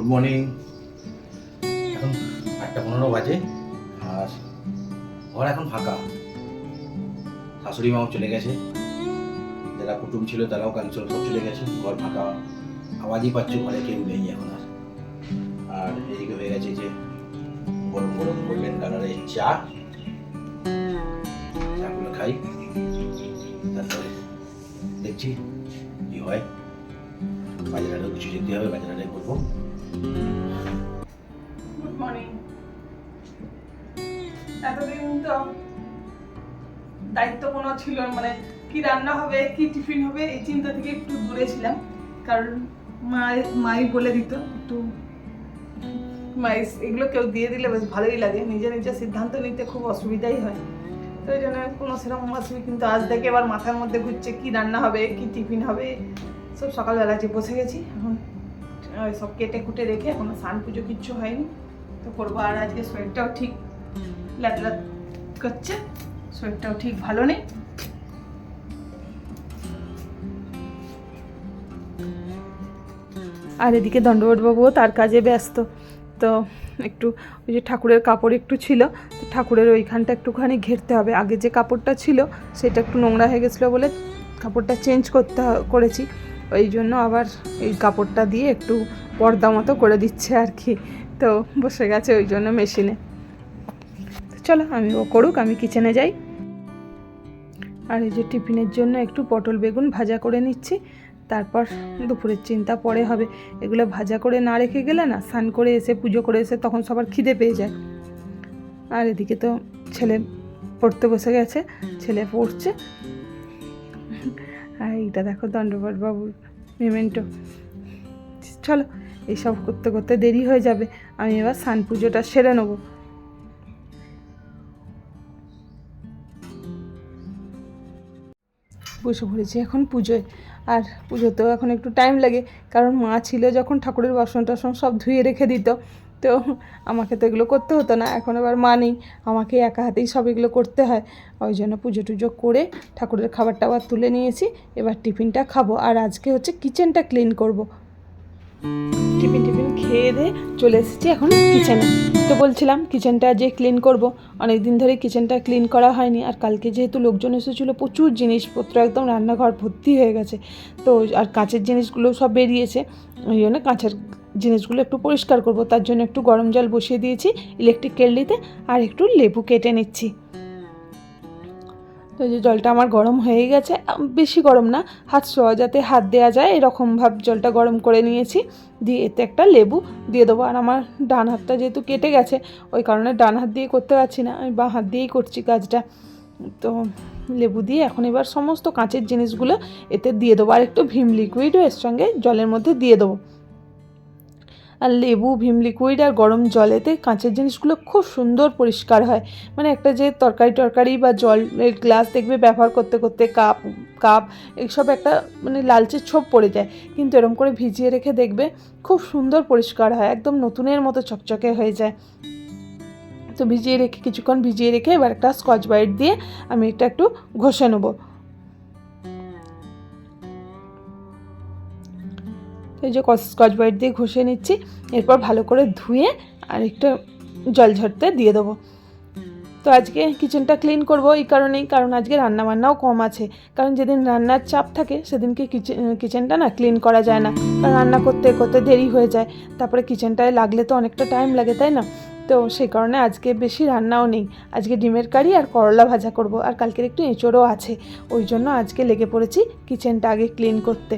Good morning এখন আটটা পনেরো বাজে, আর ঘর এখন ফাঁকা। শাশুড়ি মাও চলে গেছে। যারা কুটুম ছিল তারাও কাল সব চলে গেছে, ঘর ফাঁকা। আওয়াজই পাচ্ছ, ঘরে কেউ নেই এখন আর। আর এদিকে হয়ে গেছে যে গরম গরম গোল্ডেন কালারের চা। চাগুলো খাই। তারপরে দেখছি কি হয়। বাজারে কিছু যেতে হবে, বাজারে করব। এতদিন তো দায়িত্ব কোনো ছিল মানে কি রান্না হবে, কি টিফিন হবে, এই চিন্তা থেকে একটু দূরে ছিলাম। কারণ মা, মাই বলে দিত, একটু মাই এগুলো কেউ দিয়ে দিলে বেশ ভালোই লাগে। নিজে নিজে সিদ্ধান্ত নিতে খুব অসুবিধাই হয়। তো ওই জন্য কোনো সেরকম অসুবিধা, কিন্তু আজ থেকে এবার মাথার মধ্যে ঘুরছে, কি রান্না হবে, কি টিফিন হবে, সব সকালবেলা যে বসে গেছি, এখন সব কেটে কুটে রেখে এখনও স্নান পুজো কিচ্ছু হয়নি। তো করব আর আজকে শরীরটাও ঠিক ল্যাদ করছে শরীরটাও ঠিক ভালো নেই। আর এদিকে দণ্ডবটবাবুও তার কাজে ব্যস্ত। তো একটু ওই যে ঠাকুরের কাপড় একটু ছিল, তো ঠাকুরের ওইখানটা একটুখানি ঘেরতে হবে। আগে যে কাপড়টা ছিল, সেটা একটু নোংরা হয়ে গেছিল বলে কাপড়টা চেঞ্জ করতে করেছি। ওই জন্য আবার এই কাপড়টা দিয়ে একটু পর্দা মতো করে দিচ্ছে আর কি। তো বসে গেছে ওই জন্য মেশিনে। চলো, আমি ও করুক, আমি কিচেনে যাই। আর এই যে টিফিনের জন্য একটু পটল বেগুন ভাজা করে নিচ্ছি। তারপর দুপুরের চিন্তা পরে হবে। এগুলো ভাজা করে না রেখে গেলে না, স্নান করে এসে, পুজো করে এসে তখন সবার খিদে পেয়ে যায়। আর এদিকে তো ছেলে পড়তে বসে গেছে, ছেলে পড়ছে। আর এইটা দেখো দণ্ডপাট বাবুর মেমেন্টো চলো, এইসব করতে করতে দেরি হয়ে যাবে। আমি এবার সান পুজোটা সেরে নেব। বসে পড়েছি এখন পুজোয়। আর পুজোতেও এখন একটু টাইম লাগে, কারণ মা ছিল যখন ঠাকুরের বাসন টাসন সব ধুয়ে রেখে দিত তো আমাকে তো এগুলো করতে হতো না। এখন আবার মা নেই, আমাকে একা হাতেই সব এগুলো করতে হয়। ওই জন্য পুজো টুজো করে ঠাকুরের খাবারটা আবার তুলে নিয়েছি। এবার টিফিনটা খাব আর আজকে হচ্ছে কিচেনটা ক্লিন করব। টিফিন টিফিন খেয়ে দিয়ে চলে এসেছি এখন কিচেনে। তো বলছিলাম কিচেনটা যে ক্লিন করব। অনেক দিন ধরে কিচেনটা ক্লিন করা হয়নি আর কালকে যেহেতু লোকজন এসেছিল, প্রচুর জিনিসপত্র একদম রান্নাঘর ভর্তি হয়ে গেছে। তো আর কাঁচের জিনিসগুলো সব বেরিয়েছে। ওই জন্য কাঁচের জিনিসগুলো একটু পরিষ্কার করব। তার জন্য একটু গরম জল বসিয়ে দিয়েছি ইলেকট্রিক কেটলিতে আর একটু লেবু কেটে নিচ্ছি। তো যে জলটা আমার গরম হয়ে গেছে বেশি গরম না, হাত ছোঁয়া যাতে হাত দেওয়া যায়, এরকমভাবে জলটা গরম করে নিয়েছি। দিয়ে এতে একটা লেবু দিয়ে দেবো, আর আমার ডান হাতটা যেহেতু কেটে গেছে, ওই কারণে ডান হাত দিয়ে করতে পারছি না, আমি বাঁ হাত দিয়েই করছি কাজটা। তো লেবু দিয়ে এখন এবার সমস্ত কাঁচের জিনিসগুলো এতে দিয়ে দেবো, আর একটু ভীম লিকুইডও এর সঙ্গে জলের মধ্যে দিয়ে দেবো। আর লেবু, ভীম লিকুইড আর গরম জলেতে কাঁচের জিনিসগুলো খুব সুন্দর পরিষ্কার হয়। মানে একটা যে তরকারি টরকারি বা জলের গ্লাস দেখবে ব্যবহার করতে করতে কাপ কাপ এইসব একটা মানে লালচে ছোপ পড়ে যায়। কিন্তু এরকম করে ভিজিয়ে রেখে দেখবে খুব সুন্দর পরিষ্কার হয়, একদম নতুনের মতো চকচকে হয়ে যায়। তো ভিজিয়ে রেখে, কিছুক্ষণ ভিজিয়ে রেখে এবার একটা স্কচ ব্রাইট দিয়ে আমি এটা একটু ঘষে নেব। তো এই যে স্কচ ব্রাইট দিয়ে ঘষে নিচ্ছি, এরপর ভালো করে ধুয়ে আর একটু জল ঝরতে দিয়ে দেবো। তো আজকে কিচেনটা ক্লিন করব এই কারণেই, কারণ আজকে রান্না বান্নাও কম আছে। কারণ যেদিন রান্নার চাপ থাকে, সেদিনকে কিচেন কিচেনটা না ক্লিন করা যায় না। কারণ রান্না করতে করতে দেরি হয়ে যায়। তারপরে কিচেনটায় লাগলে তো অনেকটা টাইম লাগে, তাই না? তো সেই কারণে আজকে বেশি রান্নাও নেই। আজকে ডিমের কারি আর করলা ভাজা করব। আর কালকের একটু এঁচড়ও আছে। ওই জন্য আজকে লেগে পড়েছি কিচেনটা আগে ক্লিন করতে।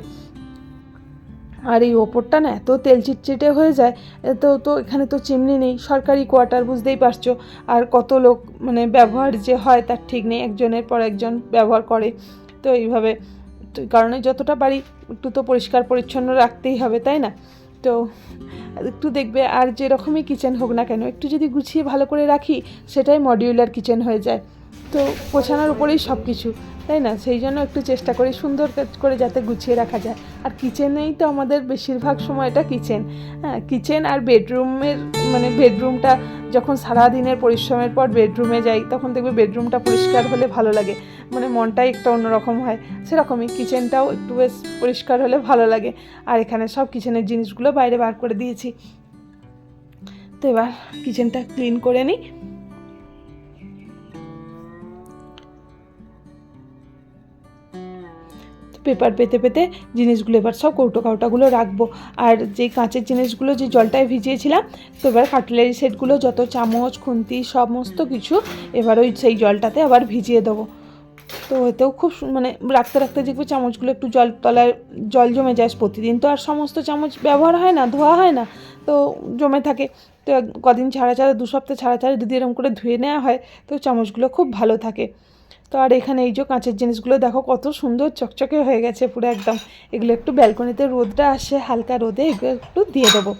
আর এই ওপরটা না এত তেল চিটচিটে হয়ে যায়, তো তো এখানে তো চিমনি নেই, সরকারি কোয়ার্টার বুঝতেই পারছ। আর কত লোক মানে ব্যবহার যে হয় তার ঠিক নেই, একজনের পর একজন ব্যবহার করে। তো এইভাবে কারণে যতটা পারি একটু তো পরিষ্কার পরিচ্ছন্ন রাখতেই হবে, তাই না? তো একটু দেখবে, আর যেরকমই কিচেন হোক না কেন, একটু যদি গুছিয়ে ভালো করে রাখি, সেটাই মডিউলার কিচেন হয়ে যায়। তো গোছানোর উপরেই সব কিছু তাই না? সেই জন্য একটু চেষ্টা করি সুন্দর করে যাতে গুছিয়ে রাখা যায়। আর কিচেনেই তো আমাদের বেশিরভাগ সময়টা কিচেন। হ্যাঁ কিচেন আর বেডরুমের মানে বেডরুমটা যখন সারা দিনের পরিশ্রমের পর বেডরুমে যাই, তখন দেখবে বেডরুমটা পরিষ্কার হলে ভালো লাগে। মানে মনটাই একটা অন্যরকম হয়। সেরকমই কিচেনটাও একটু বেশ পরিষ্কার হলে ভালো লাগে। আর এখানে সব কিচেনের জিনিসগুলো বাইরে বার করে দিয়েছি। তো এবার কিচেনটা ক্লিন করে নিই। পেপার পেতে পেতে জিনিসগুলো এবার সব কৌটো কাউটাগুলো রাখব। আর যেই কাঁচের জিনিসগুলো, যে জলটায় ভিজিয়েছিলাম, তো এবার কাটলারি সেটগুলো যত চামচ, খুন্তি, সমস্ত কিছু এবার ওই সেই জলটাতে আবার ভিজিয়ে দেবো। তো এতেও খুব মানে রাখতে রাখতে দেখব চামচগুলো একটু জল তলায়, জল জমে যায় প্রতিদিন। তো আর সমস্ত চামচ ব্যবহার হয় না, ধোয়া হয় না, তো জমে থাকে। তো কদিন ছাড়া ছাড়া, দু সপ্তাহ ছাড়া ছাড়া যদি এরকম করে ধুয়ে নেওয়া হয়, তো চামচগুলো খুব ভালো থাকে। তো আর এখানে এই যে কাঁচের জিনিসগুলো, দেখো কত সুন্দর চকচকে হয়ে গেছে পুরো একদম। এগুলো একটু ব্যালকনিতে রোদটা আসে, হালকা রোদে এগুলো একটু দিয়ে দেবো।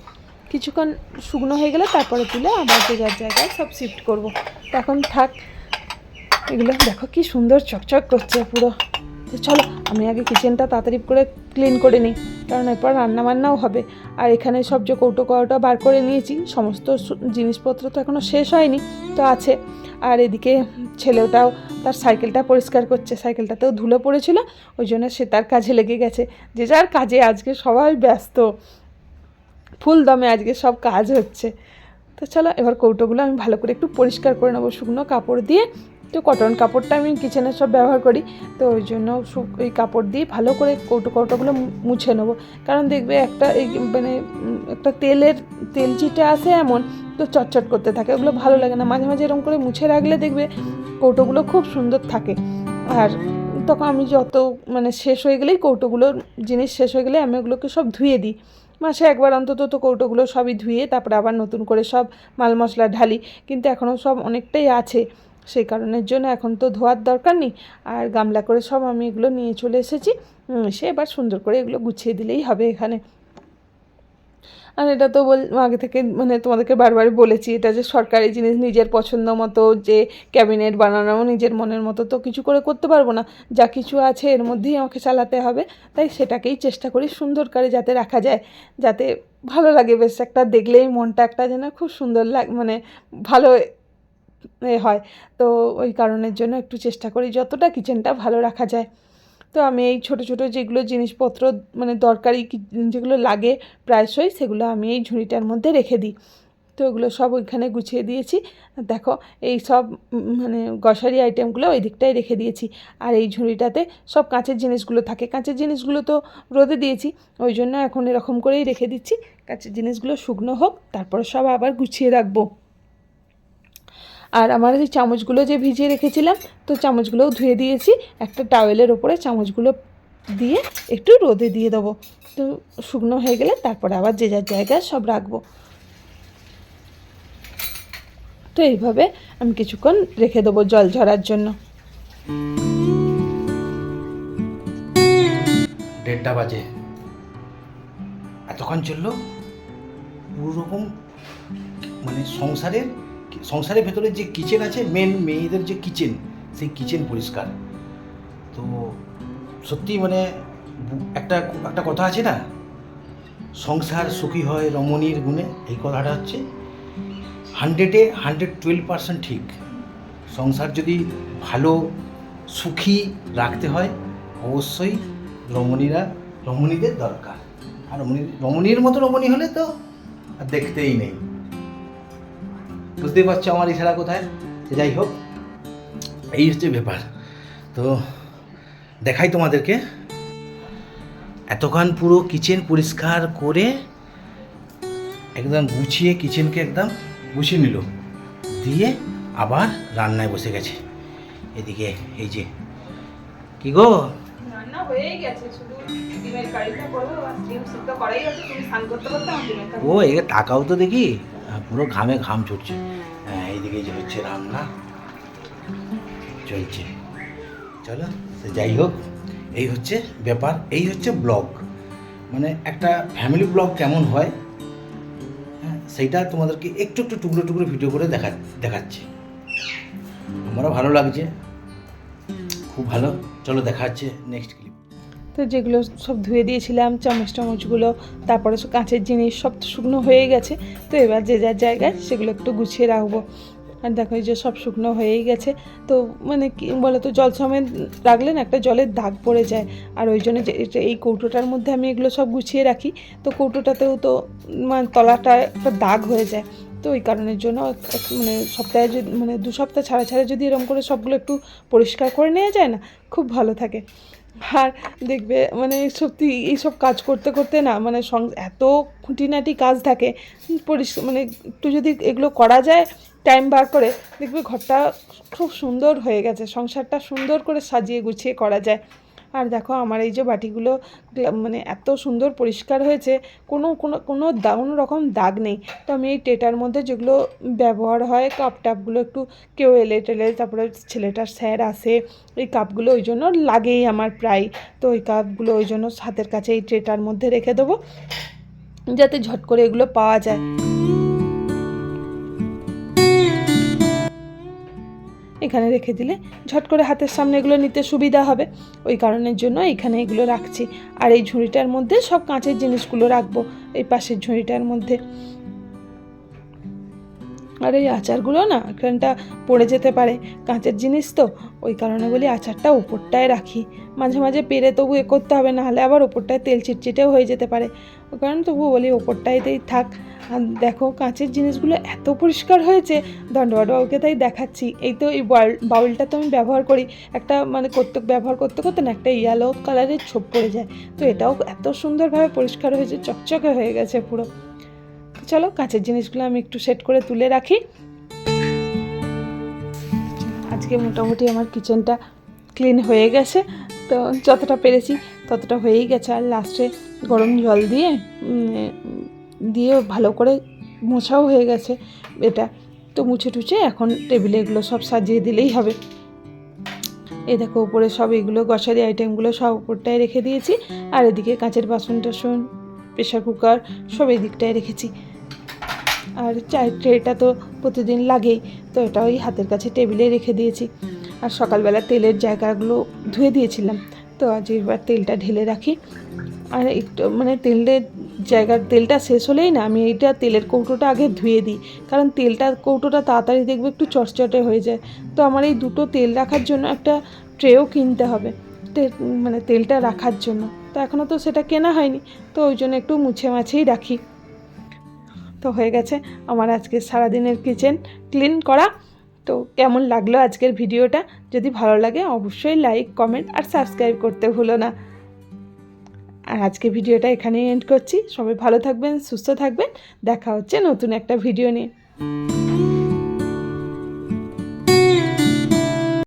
কিছুক্ষণ শুকনো হয়ে গেলে তারপরে তুলে আবার যে যার জায়গায় সব শিফট করব। তখন থাক, এগুলো দেখো কি সুন্দর চকচক করছে পুরো। তো চলো, আমি আগে কিচেনটা তাড়াতাড়ি করে ক্লিন করে নিই, কারণ এরপর রান্না বান্নাও হবে। আর এখানে সব যে কৌটো কৌটো বার করে নিয়েছি, সমস্ত জিনিসপত্র তো এখনও শেষ হয়নি, তো আছে। আর এদিকে ছেলেটাও তার সাইকেলটা পরিষ্কার করছে সাইকেলটাতেও ধুলো পড়েছিল, ওই জন্য সে তার কাজে লেগে গেছে। যে যার কাজে আজকে সবাই ব্যস্ত। ফুল দমে আজকে সব কাজ হচ্ছে। তো চলো, এবার কৌটোগুলো আমি ভালো করে একটু পরিষ্কার করে নেব, শুকনো কাপড় দিয়ে। তো কটন কাপড়টা আমি কিচেনে সব ব্যবহার করি। তো ওই জন্য ওই কাপড় দিয়ে ভালো করে কৌটো, কৌটোগুলো মুছে নেব। কারণ দেখবে একটা এই মানে একটা তেলের, তেল চিটে আসে এমন, তো চটচট করতে থাকে। ওগুলো ভালো লাগে না। মাঝে মাঝে এরকম করে মুছে রাখলে দেখবে কৌটোগুলো খুব সুন্দর থাকে। আর তখন আমি যত মানে শেষ হয়ে গেলেই কৌটোগুলোর জিনিস শেষ হয়ে গেলে আমি ওগুলোকে সব ধুয়ে দিই। মাসে একবার অন্তত তো কৌটোগুলো সবই ধুয়ে, তারপরে আবার নতুন করে সব মাল মশলা ঢালি। কিন্তু এখনও সব অনেকটাই আছে। সেই কারণের জন্য এখন তো ধোয়ার দরকার নেই। আর গামলা করে সব আমি এগুলো নিয়ে চলে এসেছি। সে এবার সুন্দর করে এগুলো গুছিয়ে দিলেই হবে এখানে। আর এটা তো বল, আগে থেকে মানে তোমাদেরকে বারবারই বলেছি, এটা যে সরকারি জিনিস নিজের পছন্দ মতো, যে ক্যাবিনেট বানানো নিজের মনের মতো, তো কিছু করে করতে পারব না। যা কিছু আছে এর মধ্যেই আমাকে চালাতে হবে। তাই সেটাকেই চেষ্টা করি সুন্দর করে যাতে রাখা যায়। যাতে ভালো লাগে, বেশ একটা দেখলেই মনটা একটা যেন খুব সুন্দর লাগ মানে ভালো হয়। তো ওই কারণের জন্য একটু চেষ্টা করি যতটা কিচেনটা ভালো রাখা যায়। তো আমি এই ছোট ছোট যেগুলো জিনিসপত্র মানে দরকারি যেগুলো লাগে প্রায়শই সেগুলো আমি এই ঝুড়িটার মধ্যে রেখে দিই। তো ওগুলো সব ওইখানে গুছিয়ে দিয়েছি। দেখো, এই সব মানে গ্রসারি আইটেমগুলো ওই দিকটায় রেখে দিয়েছি। আর এই ঝুড়িটাতে সব কাঁচের জিনিসগুলো থাকে। কাঁচের জিনিসগুলো তো রোদে দিয়েছি। ওই জন্য এখন এরকম করেই রেখে দিচ্ছি। কাঁচের জিনিসগুলো শুকনো হোক, তারপরে সব আবার গুছিয়ে রাখব। আর আমার এই চামচগুলো যে ভিজিয়ে রেখেছিলাম, তো চামচগুলোও ধুয়ে দিয়েছি। একটা টাওয়েলের ওপরে চামচগুলো দিয়ে একটু রোদে দিয়ে দেবো। তো শুকনো হয়ে গেলে তারপরে আবার যে যার জায়গায় সব রাখব। তো এইভাবে আমি কিছুক্ষণ রেখে দেবো জল ঝরার জন্য। দেড়টা বাজে। এতক্ষণ চলল? পুরো রকম মানে সংসারের সংসারের ভেতরে যে কিচেন আছে মেন মেয়েদের যে কিচেন সেই কিচেন পরিষ্কার। তো সত্যি মানে একটা একটা কথা আছে না? সংসার সুখী হয় রমণীর গুণে, এই কথাটা হচ্ছে হান্ড্রেডে হান্ড্রেড টুয়েলভ পার্সেন্ট ঠিক। সংসার যদি ভালো, সুখী রাখতে হয়, অবশ্যই রমণীরা, রমণীদের দরকার। আর রমণী, রমণীর মতো রমণী হলে তো দেখতেই নেই। বুঝতেই পারছ আমার ইশারা কোথায়? যাই হোক এই হচ্ছে ব্যাপার। তো দেখাই তোমাদেরকে। এতক্ষণ পুরো কিচেন পরিষ্কার করে একদম গুছিয়ে কিচেনকে একদম গুছিয়ে নিল। দিয়ে আবার রান্নায় বসে গেছে। এদিকে এই যে কি গো? রান্না হয়েই গেছে শুধু ডিমের কারিটা করব আর ডিম সিদ্ধ করাই আছে তুমি স্নান করতে করতে আমার ডিমের ও এ তাকাও তো দেখি। পুরো ঘামে ঘাম ছুটছে হ্যাঁ এইদিকে যে হচ্ছে রান্না, চলছে। চলো সে যাই হোক, এই হচ্ছে ব্যাপার, এই হচ্ছে ব্লগ। মানে একটা ফ্যামিলি ব্লগ কেমন হয় হ্যাঁ সেইটা তোমাদেরকে একটু একটু টুকরো টুকরো ভিডিও করে দেখা, দেখাচ্ছি। আমারও ভালো লাগছে। খুব ভালো। চলো, দেখা হচ্ছে নেক্সট ক্লিপ তো যেগুলো সব ধুয়ে দিয়েছিলাম, চামচ টামচগুলো, তারপরে কাঁচের জিনিস সব শুকনো হয়ে গেছে। তো এবার যে যার জায়গায় সেগুলো একটু গুছিয়ে রাখব। আর দেখো যে সব শুকনো হয়েই গেছে। তো মানে কি বলো তো জল সমেত রাখলে না একটা জলের দাগ পড়ে যায়। আর ওই জন্য যে এই কৌটোটার মধ্যে আমি এগুলো সব গুছিয়ে রাখি। তো কৌটোটাতেও তো মানে তলাটা একটা দাগ হয়ে যায়। তো ওই কারণের জন্য মানে সপ্তাহে যদি মানে দু সপ্তাহ ছাড়া ছাড়া যদি এরকম করে সবগুলো একটু পরিষ্কার করে নেওয়া যায় না, খুব ভালো থাকে। আর দেখবে মানে সত্যি এইসব কাজ করতে করতে না মানে এত খুঁটিনাটি কাজ থাকে পরিষ্কার মানে একটু যদি এগুলো করা যায় টাইম বার করে, দেখবে ঘরটা খুব সুন্দর হয়ে গেছে, সংসারটা সুন্দর করে সাজিয়ে গুছিয়ে করা যায়। দেখো আমার এই যে বাটিগুলো মানে এত সুন্দর পরিষ্কার হয়েছে, কোনো কোনো কোনো কোনো রকম দাগ নেই। তো আমি এই টেটার মধ্যে যেগুলো ব্যবহার হয়, কাপ টাপগুলো একটু কেউ এলে টেলে, তারপরে ছেলেটার স্যার আসে, এই কাপগুলো ওই জন্য লাগেই আমার প্রায়। তো ওই কাপগুলো ওই জন্য হাতের কাছে এই ট্রেটার মধ্যে রেখে দেবো, যাতে ঝট করে এগুলো পাওয়া যায়। এখানে রেখে দিলে ঝট করে হাতের সামনে এগুলো নিতে সুবিধা হবে। ওই কারণের জন্য এখানে এগুলো রাখছি। আর এই ঝুড়িটার মধ্যে সব কাঁচের জিনিসগুলো রাখব। এই পাশের ঝুড়িটার মধ্যে। আর এই আচারগুলো না এখানটা পড়ে যেতে পারে। কাঁচের জিনিস তো। ওই কারণে বলি আচারটা ওপরটায় রাখি। মাঝে মাঝে পেরে তবু এ করতে হবে না হলে আবার ওপরটায় তেল চিটচিটেও হয়ে যেতে পারে। ওই কারণে তবু বলি ওপরটাইতেই থাক। দেখো কাঁচের জিনিসগুলো এত পরিষ্কার হয়েছে। দণ্ডবাবুকে তাই দেখাচ্ছি। এই তো এই বাউল বাউলটা তো আমি ব্যবহার করি। একটা মানে করতে ব্যবহার করতে করতে না একটা ইয়েলো কালারের ছোপ পড়ে যায়। তো এটাও এত সুন্দরভাবে পরিষ্কার হয়েছে, চকচকে হয়ে গেছে পুরো। চলো কাঁচের জিনিসগুলো আমি একটু সেট করে তুলে রাখি। আজকে মোটামুটি আমার কিচেনটা ক্লিন হয়ে গেছে। তো যতটা পেরেছি ততটা হয়েই গেছে। আর লাস্টে গরম জল দিয়ে দিয়ে ভালো করে মোছাও হয়ে গেছে এটা। তো মুছে টুছে এখন টেবিলে এগুলো সব সাজিয়ে দিলেই হবে। এই দেখো, উপরে সব এগুলো গ্রসারি আইটেমগুলো সব উপরটায় রেখে দিয়েছি। আর এদিকে কাঁচের বাসন টাসন প্রেশার কুকার সব এই দিকটায় রেখেছি। আর চায়ের ট্রেটা তো প্রতিদিন লাগেই, তো এটা ওই হাতের কাছে টেবিলে রেখে দিয়েছি। আর সকালবেলা তেলের জায়গাগুলো ধুয়ে দিয়েছিলাম। তো আজ এবার তেলটা ঢেলে রাখি। আর একটু মানে তেলের জায়গার তেলটা শেষ হলেই না আমি এইটা তেলের কৌটোটা আগে ধুয়ে দিই। কারণ তেলটা, কৌটোটা তাড়াতাড়ি দেখবে একটু চটচটে হয়ে যায়। তো আমার এই দুটো তেল রাখার জন্য একটা ট্রেও কিনতে হবে। মানে তেলটা রাখার জন্য। তো এখনও তো সেটা কেনা হয়নি। তো ওই জন্য একটু মুছে মাছেই রাখি। তো হয়ে গেছে আমার আজকে সারাদিনের কিচেন ক্লিন করা। তো কেমন লাগল আজকের ভিডিওটা? যদি ভালো লাগে অবশ্যই লাইক, কমেন্ট আর সাবস্ক্রাইব করতে ভুলো না। আর আজকে ভিডিওটা এখানেই এন্ড করছি। সবাই ভালো থাকবেন, সুস্থ থাকবেন। দেখা হচ্ছে নতুন একটা ভিডিও নিয়ে।